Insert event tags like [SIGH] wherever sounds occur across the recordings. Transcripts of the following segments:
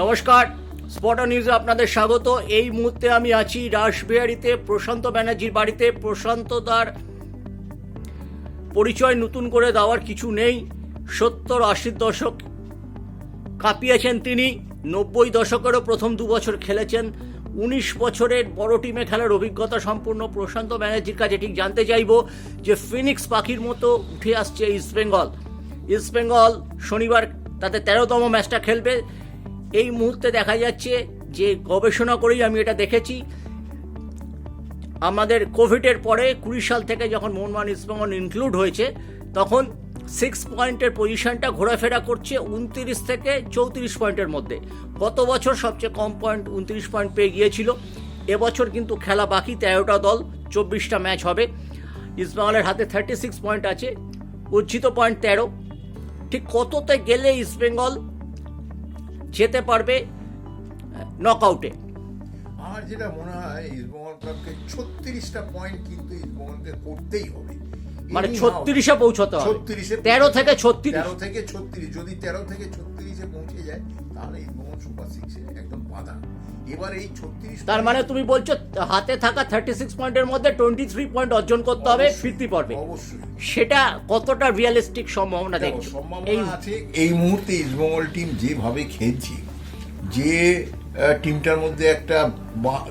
নমস্কার। স্পটার নিউজে আপনাদের স্বাগত। এই মুহূর্তে আমি আছি রাসবিহারিতে প্রশান্ত ব্যানার্জির বাড়িতে। প্রশান্ত তার পরিচয় নতুন করে দেওয়ার কিছু নেই। সত্তর আশির দশক কাঁপিয়েছেন তিনি। নব্বই দশকেরও প্রথম দু বছর খেলেছেন। উনিশ বছরের বড় টিমে খেলার অভিজ্ঞতা সম্পূর্ণ প্রশান্ত ব্যানার্জির কাছে ঠিক জানতে চাইব যে ফিনিক্স পাখির মতো উঠে আসছে ইস্টবেঙ্গল ইস্টবেঙ্গল শনিবার তাদের তেরোতম ম্যাচটা খেলবে। এই মুহূর্তে দেখা যাচ্ছে যে গবেষণা করেই আমি এটা দেখেছি। আমাদের কোভিডের পরে কুড়ি সাল থেকে যখন মোহনবাগান ইস্টবেঙ্গল ইনক্লুড হয়েছে, তখন সিক্স পয়েন্টের পজিশনটা ঘোরাফেরা করছে উনত্রিশ থেকে চৌত্রিশ পয়েন্টের মধ্যে। গত বছর সবচেয়ে কম পয়েন্ট উনত্রিশ পয়েন্ট পেয়ে গিয়েছিল। এবছর কিন্তু খেলা বাকি তেরোটা দল, চব্বিশটা ম্যাচ হবে। ইস্টবেঙ্গলের হাতে থার্টি সিক্স পয়েন্ট আছে, উজ্জিত পয়েন্ট তেরো। ঠিক কততে গেলে ইস্টবেঙ্গল যেতে পারবে নক আউটে আমার যেটা মনে হয় ইসবঙ্গলকে ছত্রিশটা পয়েন্ট কিন্তু ইসবঙ্গলকে করতেই হবে। মানে ছত্রিশে পৌঁছতে হবে। ছত্রিশে তেরো থেকে ছত্রিশ। তেরো থেকে ছত্রিশ। যদি তেরো থেকে ছত্রিশে পৌঁছে যায় তাহলে ইস্টবেঙ্গল সুপার সিক্সে একদম বাধা। এবার এই ছত্রিশ তার মানে তুমি বলছো হাতে থাকা থার্টি সিক্স পয়েন্টের মধ্যে টোয়েন্টি থ্রি পয়েন্ট অর্জন করতে হবে ফিরতি পর্বে। অবশ্যই। সেটা কতটা রিয়েলিস্টিক সম্ভাবনা দেখছ? সম্ভাবনা এই আছে এই মুহূর্তে ইস্টবেঙ্গল টিম যেভাবে খেলছে যে টিমটার মধ্যে একটা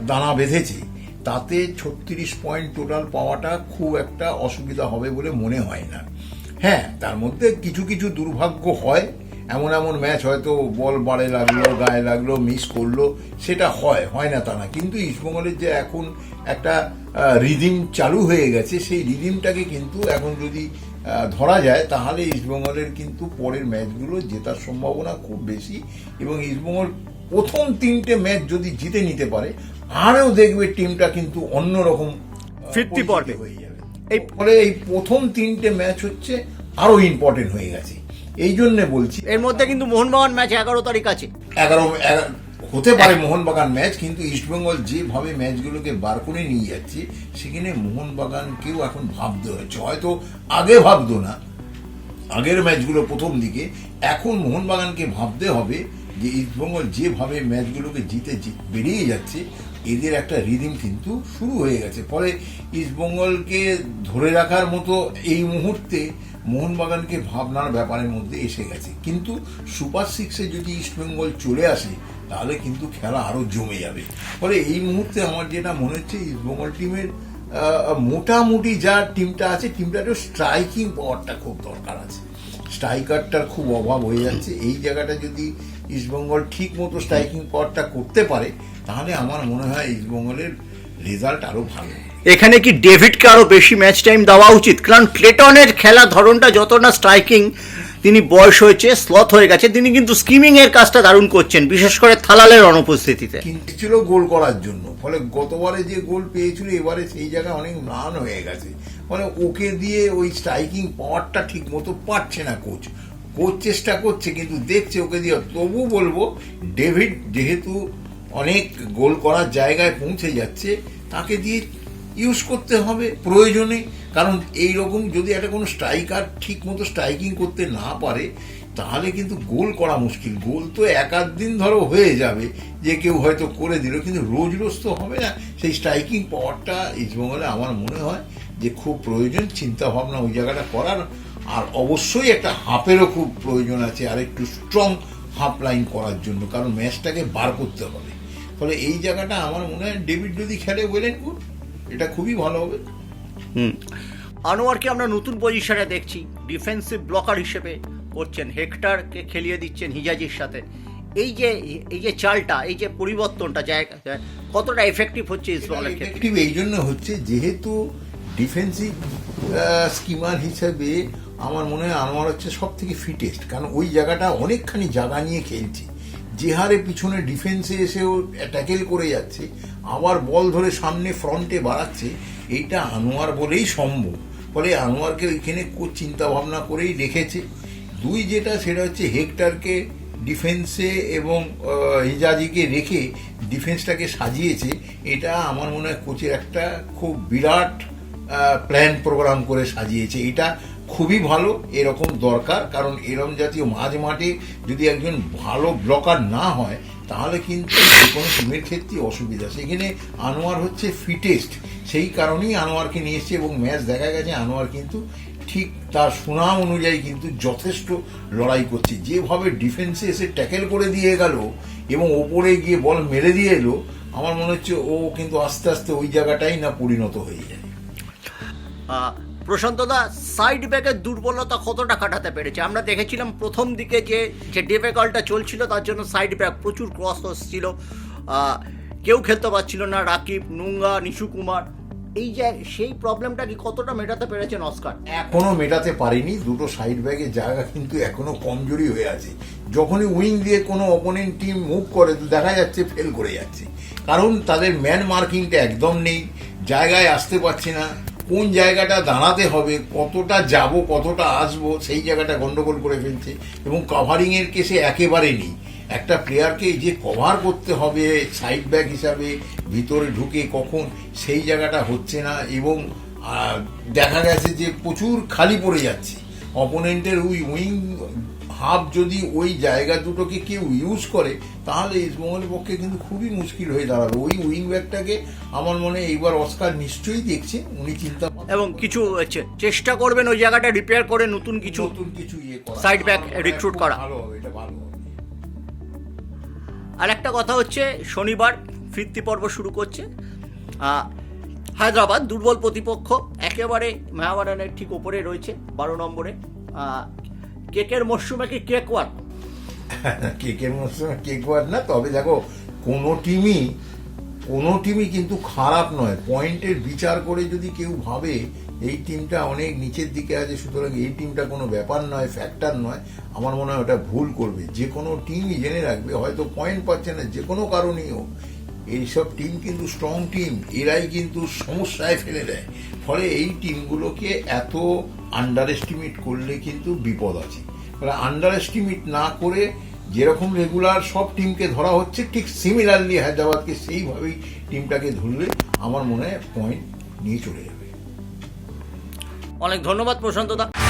দানা বেঁধেছে তাতে ছত্রিশ পয়েন্ট টোটাল পাওয়াটা খুব একটা অসুবিধা হবে বলে মনে হয় না। হ্যাঁ তার মধ্যে কিছু কিছু দুর্ভাগ্য হয় এমন এমন ম্যাচ হয়তো বল বাড়ে লাগল গায়ে লাগল মিস করল সেটা হয় হয় না তা না। কিন্তু ইস্টবেঙ্গলের যে এখন একটা রিদিম চালু হয়ে গেছে সেই রিদিমটাকে কিন্তু এখন যদি ধরা যায় তাহলে ইস্টবেঙ্গলের কিন্তু পরের ম্যাচগুলো জেতার সম্ভাবনা খুব বেশি। এবং ইস্টবেঙ্গল প্রথম তিনটে ম্যাচ যদি জিতে নিতে পারে আরও দেখবে টিমটা কিন্তু অন্যরকম ফিরতি পর্বে। হয়ে যাবে। এই- ফলে এই প্রথম তিনটে ম্যাচ হচ্ছে আরও ইম্পর্টেন্ট হয়ে গেছে। এই জন্য বলছি। এর মধ্যে কিন্তু মোহনবাগান ম্যাচ এগারো তারিখ আছে। এগারো এগা- হতে পারে মোহনবাগান ম্যাচ কিন্তু ইস্টবেঙ্গল যেভাবে ম্যাচগুলোকে বার করে নিয়ে যাচ্ছে সেখানে মোহনবাগানকেও এখন ভাবতে হচ্ছে। হয়তো আগে ভাবতো না। আগের ম্যাচগুলো প্রথম দিকে এখন মোহনবাগানকে ভাবতে হবে যে ইস্টবেঙ্গল যেভাবে ম্যাচগুলোকে জিতে বেরিয়ে যাচ্ছে, এদের একটা রিদিম কিন্তু শুরু হয়ে গেছে। ফলে ইস্টবেঙ্গলকে ধরে রাখার মতো এই মুহূর্তে মোহনবাগানকে ভাবনার ব্যাপারের মধ্যে এসে গেছে। কিন্তু সুপার সিক্সে যদি ইস্টবেঙ্গল চলে আসে, তাহলে কিন্তু খেলা আরও জমে যাবে। ফলে এই মুহূর্তে আমার যেটা মনে হচ্ছে ইস্টবেঙ্গল টিমের মোটামুটি যা টিমটা আছে টিমটার স্ট্রাইকিং পাওয়ারটা খুব দরকার আছে। স্ট্রাইকারটার খুব অভাব হয়ে যাচ্ছে। এই জায়গাটা যদি ইস্টবেঙ্গল ঠিক মতো স্ট্রাইকিং পাওয়ারটা করতে পারে তাহলে আমার মনে হয় ইস্টবেঙ্গলের রেজাল্ট আরও ভালো এখানে কি ডেভিডকে আরও বেশি ম্যাচ টাইম দেওয়া উচিত? কারণ ক্লেটনের খেলা ধরনটা যত না স্ট্রাইকিং তিনি বয়স হয়েছে স্লথ হয়ে গেছে তিনি কিন্তু স্কিমিং এর কাজটা দারুণ করছেন বিশেষ করে থালালের অনুপস্থিতিতে। কিন্তু ছিল গোল করার জন্য ফলে গতবারে যে গোল পেয়েছিল এবারে সেই জায়গায় অনেক ম্লান হয়ে গেছে। মানে ওকে দিয়ে ওই স্ট্রাইকিং পাওয়ারটা ঠিক মতো পারছে না কোচ কোচ চেষ্টা করছে, কিন্তু দেখছে ওকে দিয়ে। তবু বলব ডেভিড যেহেতু অনেক গোল করার জায়গায় পৌঁছে যাচ্ছে, তাকে দিয়ে ইউজ করতে হবে প্রয়োজনে। কারণ এই রকম যদি একটা কোনো স্ট্রাইকার ঠিক মতো স্ট্রাইকিং করতে না পারে, তাহলে কিন্তু গোল করা মুশকিল। গোল তো এক আধ দিন ধরো হয়ে যাবে, যে কেউ হয়তো করে দিল, কিন্তু রোজ রোজ তো হবে না। সেই স্ট্রাইকিং পাওয়ারটা ইস্টবেঙ্গলে আমার মনে হয় যে খুব প্রয়োজন, চিন্তাভাবনা ওই জায়গাটা করার। আর অবশ্যই একটা হাফেরও খুব প্রয়োজন আছে আর একটু স্ট্রং হাফ লাইন করার জন্য কারণ ম্যাচটাকে বার করতে হবে। ফলে এই জায়গাটা আমার মনে হয় ডেভিড যদি খেলে ওয়েলেন গুড এটা খুবই ভালো হবে। হুম। আনোয়ারকে আমরা নতুন পজিশনে দেখছি। ডিফেন্সিভ ব্লকার হিসেবে করছেন হেক্টারকে খেলিয়ে দিচ্ছেন হিজাজির সাথে। এই যে এই যে চালটা এই যে পরিবর্তনটা জায়গা কতটা এফেক্টিভ হচ্ছে ক্ষেত্রে? এই জন্য হচ্ছে যেহেতু ডিফেন্সিভ স্কিমার হিসেবে আমার মনে হয় আনোয়ার হচ্ছে সব থেকে ফিটেস্ট কারণ ওই জায়গাটা অনেকখানি জায়গা নিয়ে খেলছে। যে হারে পিছনে ডিফেন্সে এসেও ট্যাকেল করে যাচ্ছে, আবার বল ধরে সামনে ফ্রন্টে বাড়াচ্ছে এইটা আনোয়ার বলেই সম্ভব। ফলে আনোয়ারকে ওইখানে কোচ চিন্তা ভাবনা করেই রেখেছে। দুই যেটা, সেটা হচ্ছে হেক্টরকে ডিফেন্সে এবং হিজাজিকে রেখে ডিফেন্সটাকে সাজিয়েছে, এটা আমার মনে হয় কোচের একটা খুব বিরাট প্ল্যান প্রোগ্রাম করে সাজিয়েছে। এটা খুবই ভালো, এরকম দরকার, কারণ এরম জাতীয় মাঝ মাঠে যদি একজন ভালো ব্লকার না হয়, তাহলে কিন্তু যে কোনো টিমের ক্ষেত্রে অসুবিধা। সেখানে আনোয়ার হচ্ছে ফিটেস্ট সেই কারণেই আনোয়ারকে নিয়ে এসছে এবং ম্যাচ দেখা গেছে, আনোয়ার কিন্তু ঠিক তার সুনাম অনুযায়ী কিন্তু যথেষ্ট লড়াই করছে। যেভাবে ডিফেন্সে এসে ট্যাকেল করে দিয়ে গেল এবং ওপরে গিয়ে বল মেরে দিয়ে এলো, আমার মনে হচ্ছে ও কিন্তু আস্তে আস্তে ওই জায়গাটাই না পরিণত হয়ে যায়। আহ, প্রশান্ত দা সাইড ব্যাকের দুর্বলতা কতটা কাটাতে পেরেছে? আমরা দেখেছিলাম প্রথম দিকে যে যে ডিফিকাল্টটা চলছিল তার জন্য সাইড ব্যাগ প্রচুর ক্রস হচ্ছিল। কেউ খেলতে পারছিল না রাকিব নুঙ্গা নিশু কুমার। এই যে সেই প্রবলেমটা কি কতটা মেটাতে পেরেছেন অস্কার? এখনও মেটাতে পারিনি দুটো সাইড ব্যাগের জায়গা কিন্তু এখনও কমজোরি হয়ে আছে। যখনই উইং দিয়ে কোনো অপোনেন্ট টিম মুভ করে তো দেখা যাচ্ছে ফেল করে যাচ্ছে। কারণ তাদের ম্যান মার্কিংটা একদম নেই জায়গায় আসতে পারছে না। কোন জায়গাটা দাঁড়াতে হবে, কতটা যাব, কতটা আসব, সেই জায়গাটা গন্ডগোল করে ফেলছে এবং কভারিংয়ের কেসে একেবারে নেই। একটা প্লেয়ারকে যে কভার করতে হবে সাইড ব্যাক হিসাবে, ভিতরে ঢুকে কখন, সেই জায়গাটা হচ্ছে না এবং দেখা গেছে যে প্রচুর খালি পড়ে যাচ্ছে। অপোনেন্টের ওই উইং হাফ যদি ওই জায়গা দুটোকে কেউ ইউজ করে তাহলে ইস্টবেঙ্গলের পক্ষে কিন্তু খুবই মুশকিল হয়ে দাঁড়াবে। ওই উইং ব্যাকটাকে আমার মনে হয় এইবার অস্কার নিশ্চয়ই দেখছেন উনি চিন্তা এবং কিছু চেষ্টা করবেন ওই জায়গাটা রিপেয়ার করে নতুন কিছু নতুন কিছু ইয়ে করা। হয় recruit খুব করা। ভালো হবে এটা ভালো হবে। আর একটা কথা হচ্ছে শনিবার ফিরতি পর্ব শুরু করছে। হায়দ্রাবাদ দুর্বল প্রতিপক্ষ একেবারে মেহাবারানের ঠিক ওপরে রয়েছে বারো নম্বরে। কেকের মরশুমে কি কেক ওয়ার [LAUGHS] কেকের মরশুমে কেক ওয়ার না, তবে দেখো, কোনো টিমই কোনো টিমই কিন্তু খারাপ নয়। পয়েন্টের বিচার করে যদি কেউ ভাবে, এই টিমটা অনেক নিচের দিকে আছে, সুতরাং এই টিমটা কোনো ব্যাপার নয় ফ্যাক্টর নয়, আমার মনে হয় ওটা ভুল করবে। যে কোনো টিমই জেনে রাখবে, হয়তো পয়েন্ট পাচ্ছে না, যে কোনো কারণেই হোক। এইসব টিম কিন্তু স্ট্রং টিম এরাই কিন্তু সমস্যায় ফেলে দেয়। ফলে এই টিমগুলোকে এত আন্ডার এস্টিমেট করলে কিন্তু বিপদ আছে। আন্ডার এস্টিমেট না করে যেরকম রেগুলার সব টিমকে ধরা হচ্ছে, ঠিক সিমিলারলি হায়দ্রাবাদকে সেইভাবেই টিমটাকে ধরলে আমার মনে হয় পয়েন্ট নিয়ে চলে যাবে। অনেক ধন্যবাদ প্রশান্ত দা।